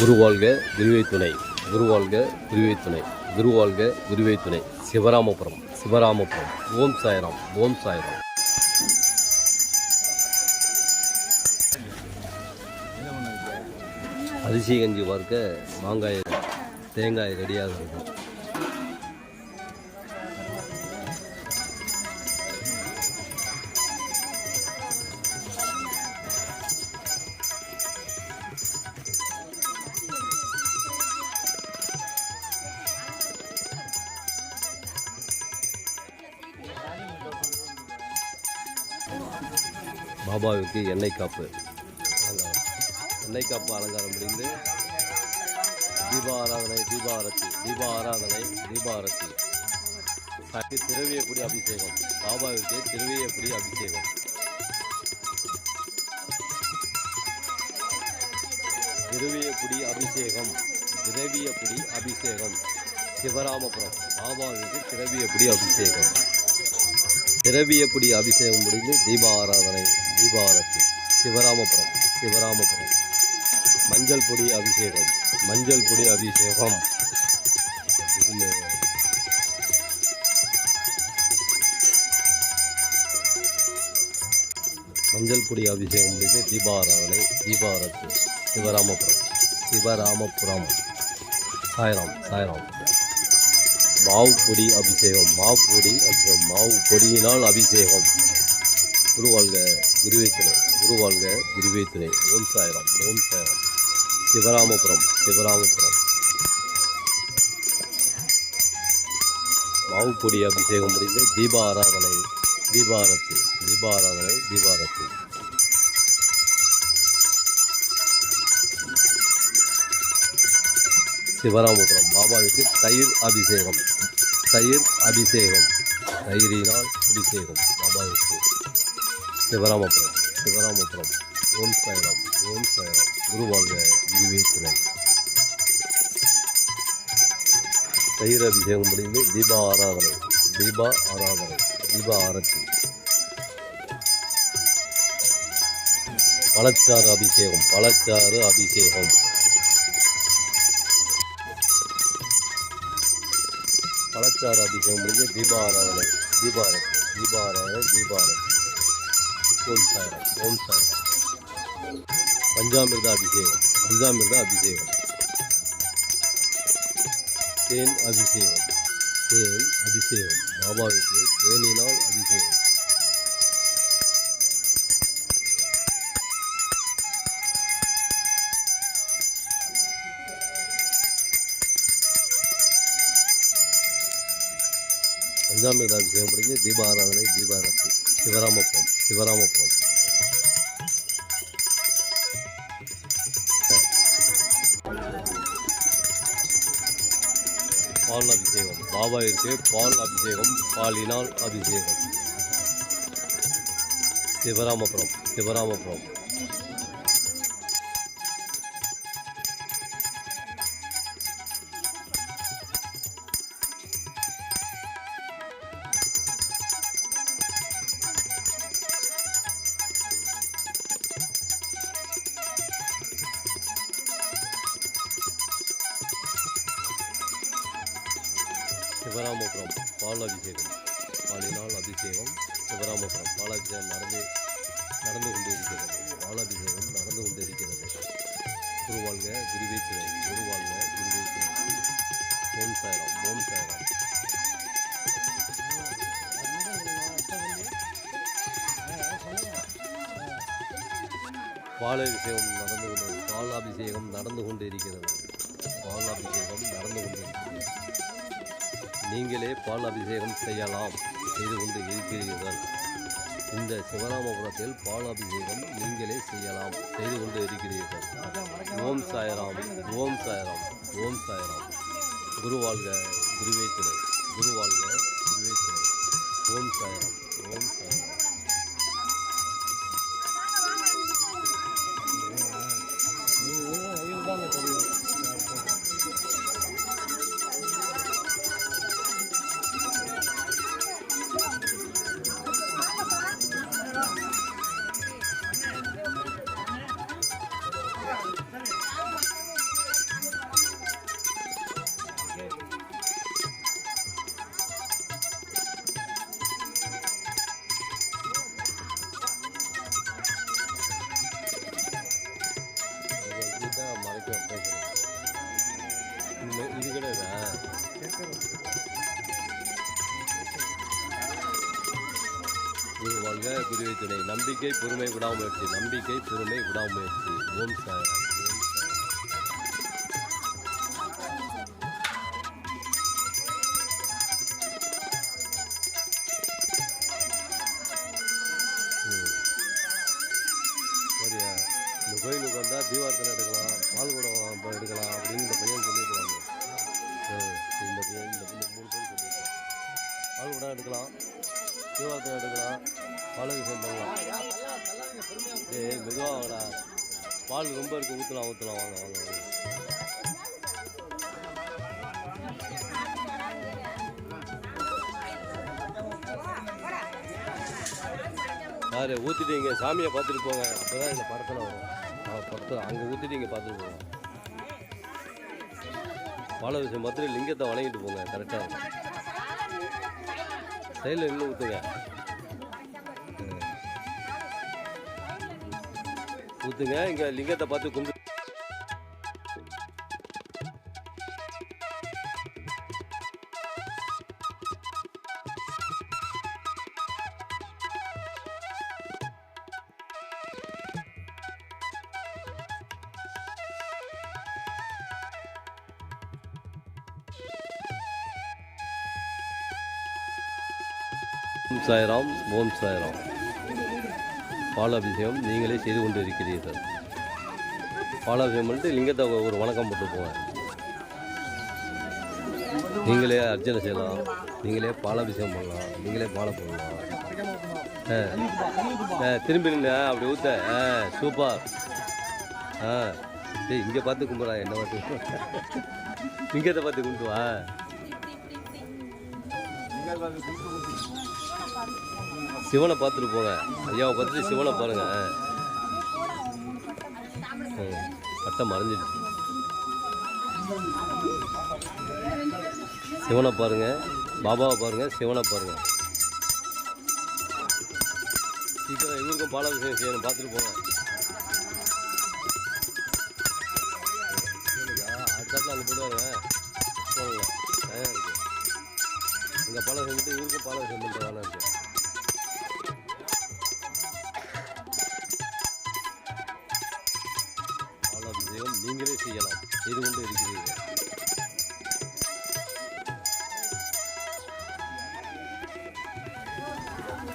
குருவாழ்க குருவை துணை குருவாழ்க குருவை துணை குருவாழ்க குருவை துணை. சிவராமபுரம் சிவராமபுரம். ஓம் சாய்ராம் ஓம் சாய்ராம். அரிசி கஞ்சி பார்க்க மாங்காய் தேங்காய் ரெடியாக இருக்கும். பாபாவுக்கு எண்ணெய் காப்பு. எண்ணெய் காப்பு அலங்காரம் முடிந்து தீப ஆராதனை தீப ஆரத்தி தீப ஆராதனை தீப ஆரத்தி. சாமி திரவியக்குடி அபிஷேகம். பாபாவிற்கு திருவியக்குடி அபிஷேகம். திருவியக்குடி அபிஷேகம் திரவியக்குடி அபிஷேகம். சிவராமபுரம். பாபாவிற்கு திரவியக்குடி அபிஷேகம். திரவியப்படி அபிஷேகம் முடிந்து தீப ஆராதனை தீப சிவராமபுரம் சிவராமபுரம். மஞ்சள் பொடி அபிஷேகம் மஞ்சள் பொடி அபிஷேகம். மஞ்சள் பொடி அபிஷேகம் முடிந்து தீபாராதனை தீபாரத்து சிவராமபுரம் சிவராமபுரம். சாய்ராம் சாய்ராம். மாவு பொடி அபிஷேகம் மாவு பொடி அபிஷேகம் மாவு பொடியினால் அபிஷேகம். குருவாழ்க குருவேத்துணை குருவாழ்க குருவேத்துணை ஓம் சாய்ராம் ஓம் சாய்ராம். சிவராமபுரம் சிவராமபுரம். மாவு பொடி அபிஷேகம் முடிந்து தீபாராதனை தீபாரத்தி தீபாராதனை தீபாரத்தி. சிவராமபுரம் பாபாவுக்கு தயிர் அபிஷேகம். தயிர் அபிஷேகம். தயிரினால் அபிஷேகம். பாபாவுக்கு சிவராமபுரம் சிவராமபுரம் ஓம் சாய்ராம் ஓம் சாய்ராம். குருவாங்க குருவே துணை தயிர் அபிஷேகம் முடிந்து தீபா ஆராதனை தீபா ஆராதனை தீபா ஆரத்தி. பழச்சாறு அபிஷேகம் பழச்சாறு அபிஷேகம். பழச்சாறு அபிஷேகம் முடிஞ்சு தீபாராதனை. ஆராதனை தீபாராதனை தீபாரத்தி ஓம் சாய்ராம் ஓம் சாய்ராம். பஞ்சாமிர்த அபிஷேகம் பஞ்சாமிர்த அபிஷேகம். தேன் அபிஷேகம் தேன் அபிஷேகம். பாபாவுக்கு தேனினால் அபிஷேகம். பஞ்சாமிர்த அபிஷேகம் முடிஞ்சு தீபாராதனை தீபாரத்தி சிவராமபுரம் சிவராமபுரம் பால் அபிஷேகம் பாபாவிற்கு பால் அபிஷேகம் பாலினால் அபிஷேகம் சிவராமபுரம் சிவராமபுரம் சிவராமபுரம் பால் அபிஷேகம் பாலினால் அபிஷேகம் சிவராமபுரம் பாலாபிஷேகம் நடந்து நடந்து கொண்டிருக்கிறது. இருக்கிறது நடந்து கொண்டிருக்கிறது. குருவாழ்க குருவே துணை குருவாழ்க குருவே துணை ஓம் சாய்ராம் ஓம் சாய்ராம் பால் அபிஷேகம் நடந்து கொண்டு பாலாபிஷேகம் நடந்து கொண்டிருக்கிறது. இருக்கிறது நடந்து கொண்டிருக்கிறது. நீங்களே பால் அபிஷேகம் செய்யலாம் செய்து கொண்டு இருக்கிறீர்கள் இந்த சிவராமபுரத்தில் பால் அபிஷேகம் நீங்களே செய்யலாம் செய்து கொண்டு இருக்கிறீர்கள் ஓம் சாய்ராம் ஓம் சாய்ராம் ஓம் சாய்ராம் குருவாழ்க குருவே துணை குருவாழ்க குருவே துணை ஓம் சாய்ராம் ஓம் சாய்ராம் தான் நம்பிக்கை பொறுமை விடாமுயற்சி நம்பிக்கை பொறுமை விடாமுயற்சி. ஓம் சாய் சரியா? இந்த கோயிலுக்கு வந்தால் தீபார்த்தனை எடுக்கலாம் பால் குடம் எடுக்கலாம் அப்படின்னு இந்த பையன் சொல்லியிருக்காங்க. இந்த பையன் இந்த இந்த மூணு பேர் சொல்லியிருக்காங்க. பால் குடம் எடுக்கலாம் தீபார்த்தனை எடுக்கலாம். பால் விஷயம் பண்ணலாம் ஏ மெதுவாக வாங்கடா பால் ரொம்ப இருக்கு ஊற்றலாம் ஊற்றலாம் வாங்க வாங்க வாங்க. யாரு ஊற்றிட்டீங்க சாமியை பார்த்துட்டு போங்க. அப்போ தான் இந்த படத்தில் வரும். அவன் படத்தில் அங்கே ஊற்றிட்டு இங்கே பார்த்துட்டு போங்க. பல விஷயம் பார்த்துட்டு லிங்கத்தை வணங்கிட்டு போங்க கரெக்டாக சைடில் இன்னும் ஊற்றுங்க ஊற்றுங்க இங்கே லிங்கத்தை பார்த்து கும்பிட்டு ஓம் சாய்ராம் ஓம் சாய்ராம். பாலாபிஷேகம் நீங்களே செய்து கொண்டு இருக்கிறீர்கள் பாலாபிஷேகம் பண்ணிட்டு லிங்கத்தை ஒரு வணக்கம் போட்டு போவேன் நீங்களே அர்ச்சனை செய்யலாம். நீங்களே பாலாபிஷேகம் பண்ணலாம். நீங்களே பாலை பண்ணலாம் ஆ. ஆ திரும்பி நின்று அப்படி ஊத்த. ஆ சூப்பர் ஆ. சரி இங்கே பார்த்து கும்பிட்றா என்ன பார்த்து. லிங்கத்தை பார்த்து கும்பிட்டு வா. சிவனை பார்த்துட்டு போங்க. ஐயாவை பார்த்துட்டு சிவனை பாருங்க. ஆ. பட்டம் மறைஞ்சிடுச்சு. சிவனை பாருங்க. பாபாவை பாருங்க. சிவனை பாருங்க. சீக்கிரம் எங்களுக்கும் பாலாபிஷேகம் செய்யணும். பார்த்துட்டு போங்க. அடுத்தாப்பில் அங்கே போயிடுவாங்க போகல இங்கே பாலம் செஞ்சுட்டு இவருக்கும் பாலம் இருக்கு. நீங்களே செய்யலாம். செய்து கொண்டு இருக்கிறீர்கள்.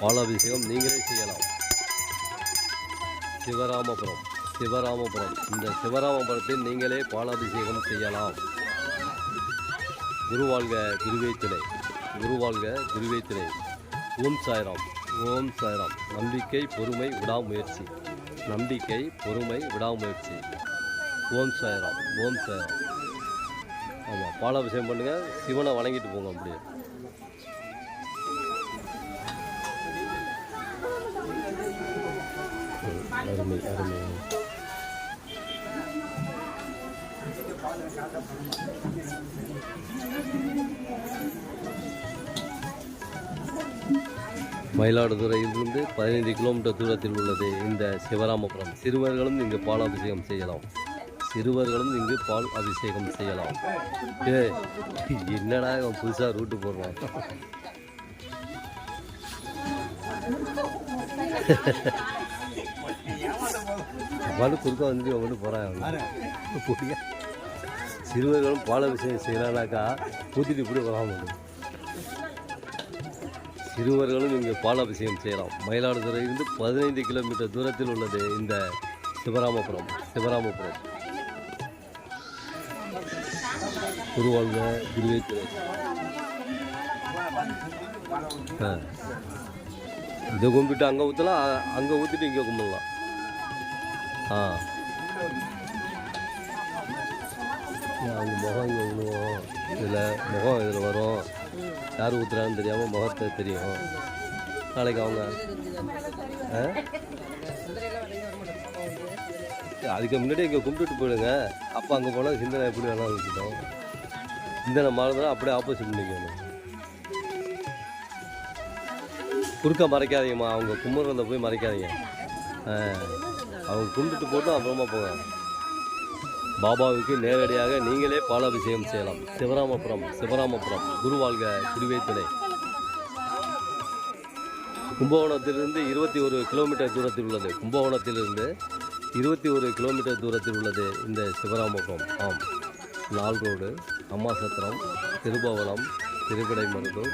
பாலாபிஷேகம் நீங்களே செய்யலாம். சிவராமபுரம் சிவராமபுரம். இந்த சிவராமபுரத்தில் நீங்களே பாலாபிஷேகம் செய்யலாம். குருவாழ்க குருவே துணை குருவாழ்க குருவே துணை ஓம் சாய்ராம். ஓம் சாய்ராம். நம்பிக்கை பொறுமை விடாமுயற்சி. நம்பிக்கை பொறுமை விடாமுயற்சி. ஓம் சாய்ராம் ஓம் சாய்ராம். ஆமாம் பாலாபிஷேகம் பண்ணுங்கள் சிவனை வணங்கிட்டு போங்க அப்படியே. அருமை அருமை. மயிலாடுதுறையிலிருந்து பதினைந்து கிலோமீட்டர் தூரத்தில் உள்ளது இந்த சிவராமபுரம். சிறுவர்களும் இங்கு பாலாபிஷேகம் செய்யலாம். சிறுவர்களும் இங்கு பால் அபிஷேகம் செய்யலாம். ஏ என்னடா இவன் புதுசாக ரூட்டு போடுறான்? அவனு குறுக்க வந்து அவனு போகிறான் புரிய சிறுவர்களும் பால் அபிஷேகம் செய்யலாம்னாக்கா ஊற்றிட்டு இப்படி வராமல் சிறுவர்களும் இங்கு பால் அபிஷேகம் செய்யலாம். மயிலாடுதுறையிலிருந்து பதினைந்து கிலோமீட்டர் தூரத்தில் உள்ளது இந்த சிவராமபுரம் சிவராமபுரம். குருவாழ்க குருவே ஆ. இதை கும்பிட்டு அங்கே ஊற்றலாம் அங்கே ஊற்றிட்டு இங்கே கும்பிடலாம். ஆ. அவங்க முகம் இங்கே விழுவோம் இதில் முகம் இதில் வரும். யார் ஊற்றுறான்னு தெரியாமல் முகத்தை தெரியும். நாளைக்கு அவங்க. ஆ? அதுக்கு முன்னாடி இங்கே கும்பிட்டுட்டு போயிடுங்க. அப்போ அங்கே போனால் சிந்தனை எப்படி வேணாலும் இருக்கட்டும். இந்த மாறுதுன்னா அப்படியே ஆப்போசிட் பண்ணிக்கணும் குறுக்க மறைக்காதீங்கம்மா. அவங்க கும்பிட்றத போய் மறைக்காதீங்க. அவங்க கும்பிட்டு போட்டும் அப்புறமா போங்க பாபாவுக்கு நேரடியாக நீங்களே பாலாபிஷேகம் செய்யலாம். சிவராமபுரம் சிவராமபுரம் குருவாழ்க குருவே துணை கும்பகோணத்திலிருந்து இருபத்தி ஒரு கிலோமீட்டர் தூரத்தில் உள்ளது. கும்பகோணத்திலிருந்து இருபத்தி ஒரு கிலோமீட்டர் தூரத்தில் உள்ளது இந்த சிவராமபுரம். ஆம். நால் ரோடு. அம்மாசத்திரம் திருபவனம் திருவிடைமருதூர்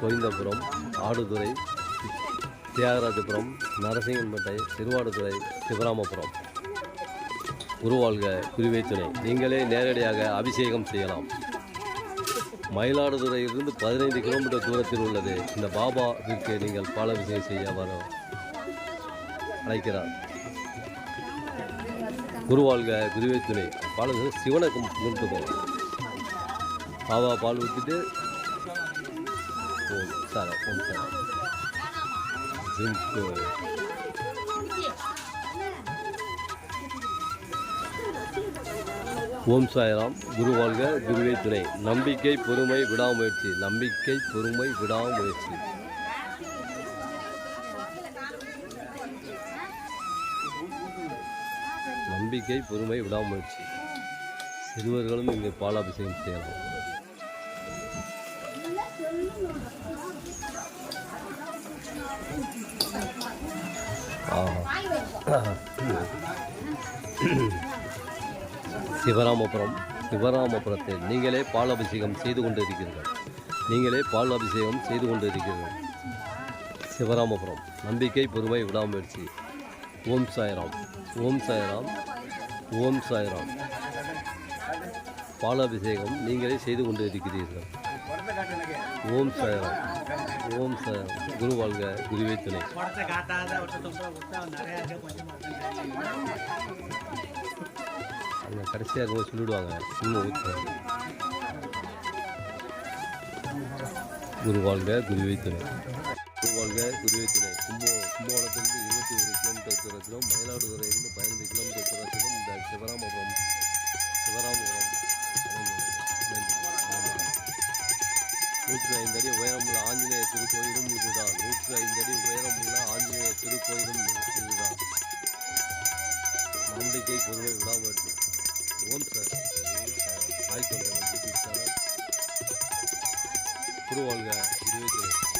கோவிந்தபுரம் ஆடுதுறை தியாகராஜபுரம் நரசிங்கன்பேட்டை திருவாடுதுறை சிவராமபுரம். உருவாழ்க குருவை துணை. நீங்களே நேரடியாக அபிஷேகம் செய்யலாம். மயிலாடுதுறையிலிருந்து பதினைந்து கிலோமீட்டர் தூரத்தில் உள்ளது. இந்த பாபாவிற்கு நீங்கள் பாலாபிஷேகம் செய்ய வர அழைக்கிறார். குருவாழ்க குருவை துணை. பால் சிவனை கும்பிட்டு போகலாம். பாவா பால் ஊற்றிட்டு ஓம் சார் ஓம் ஓம் சாய்ராம். குரு வாழ்க குருவே துணை. நம்பிக்கை பொறுமை விடாமுயற்சி. நம்பிக்கை பொறுமை விடாமுயற்சி. நம்பிக்கை பொறுமை விடாமுயற்சி. சிறுவர்களும் இங்கே பாலாபிஷேகம் செய்யலாம். சிவராமபுரம் சிவராமபுரத்தில் நீங்களே பால் அபிஷேகம் செய்து கொண்டு இருக்கிறீர்கள் நீங்களே பால் அபிஷேகம் செய்து கொண்டு இருக்கிறீர்கள் சிவராமபுரம் நம்பிக்கை பொறுமை விடாமுயற்சி. ஓம் சாய்ராம் ஓம் சாய்ராம் ஓம் சாய்ராம். பாலாபிஷேகம் நீங்களே செய்து கொண்டு இருக்கிறீர்கள் ஓம் சாய்ராம். ஓம் சாய்ராம் குரு வாழ்க குருவே துணை. அவங்க கடைசியாக இருக்கும்போது சொல்லிவிடுவாங்க இன்னும் ஊற்று குரு வாழ்க குருவை துணை. குரு வாழ்க குருவை துணை. கும்போ கும்பகோணத்திலிருந்து இருபத்தி ஒரு கிலோமீட்டர் தூரத்திலும் மயிலாடுதுறையிலிருந்து பதினைந்து கிலோமீட்டர் தூரத்திலும் இந்த சிவராமபுரம் சிவராமபுரம் நூற்றி ஐந்து அடி உயரமுள்ள ஆஞ்சநேய திருக்கோயிலும் இதுதான். நூற்றி ஐந்து அடி உயரமுள்ள ஆஞ்சநேய திருக்கோயிலும் இதுதான். நம்பிக்கை பொறுமை விடாமல் விடாமுயற்சி ஓம் சார். ஆய் தொண்டர்கள் சேனல் குருவாழ்க இருபத்தி